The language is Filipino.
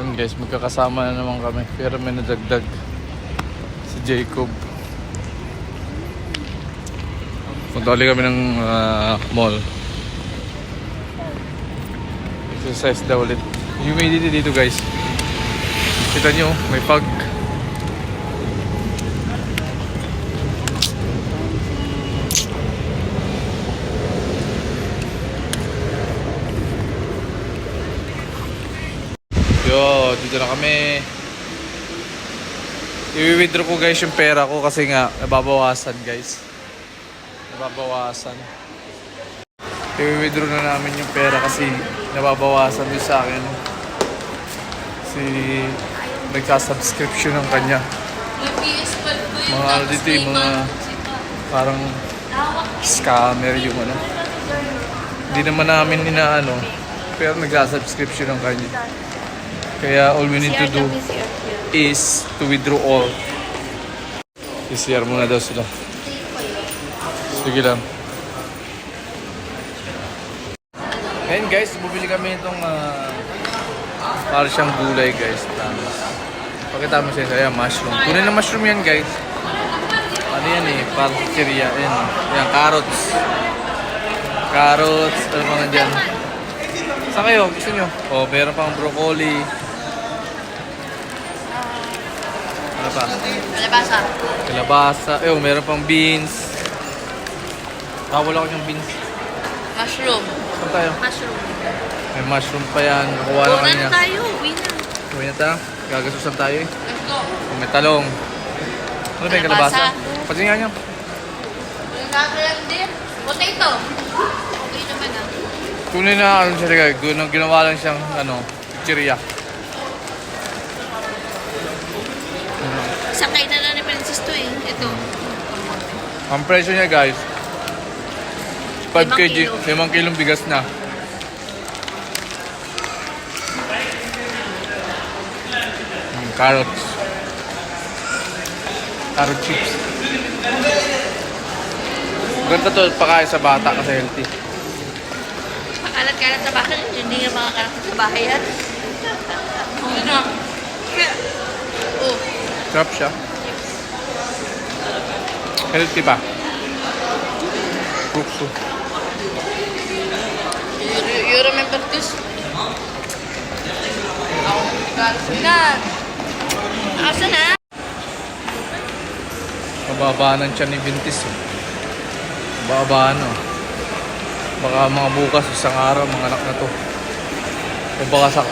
Yun guys, magkakasama na naman kami. Pero may nadagdag. Si Jacob. Punta ulit kami ng ah, mall. Exercise daw ulit. Humidity dito guys. Kita nyo, may fog. Dito na kami. I-withdraw ko guys yung pera ko kasi nga nababawasan guys. Nababawasan. I-withdraw na namin yung pera kasi nababawasan din sa akin. Si nagka-subscription ng kanya. Mga ano dito yung mga parang scammer yung ano. Hindi naman namin inaano pero nagka-subscription ng kanya. Kaya all we need to do is to withdraw all. PCR muna daw sila. Sige lang. Ngayon guys, bumili kami itong uh, para siyang gulay guys. Tapos, pakita mo siya ayan, mushroom. Tunay na mushroom yan guys. Ano yan eh, parchiria. Yan, yan, carrots. Carrots, ano mga dyan. Saan kayo? Gusto nyo? Oh, meron pang broccoli. Ano pa? Malabasa. Kalabasa. Eh, oh, meron pang beans. Ah, wala ko yung beans. Mushroom. Saan tayo? Mushroom. May mushroom pa yan. Nakuha na kanina. tayo. Uwi na. Uwi na tayo. Gagasusan tayo eh. Let's go. Oh, may talong. Ano ba yung kalabasa? Kalabasa. Pati nga niya. Nagkakalang din. Potato. Okay naman ah. Tunay na ano siya. Ginawa, lang siyang ano, chiria. Sakay na lang ni Princess to eh. Ito. Ang presyo niya guys, 5 Limang kg, kilo. 5 kilong bigas na. Mm, carrots. Carrot chips. Ganda to pakain sa bata kasi healthy. Pakalat-kalat sa bahay. Hindi nga mga kalat sa bahay yan. Na? Oh. Sarap siya. Healthy pa. Kuksu. You, you remember this? Ako nagkakalat. Asa na? Mababa ng tiyan ni Vintis eh. Mababa ano. Baka mga bukas, isang araw, mga anak na to. O baka sa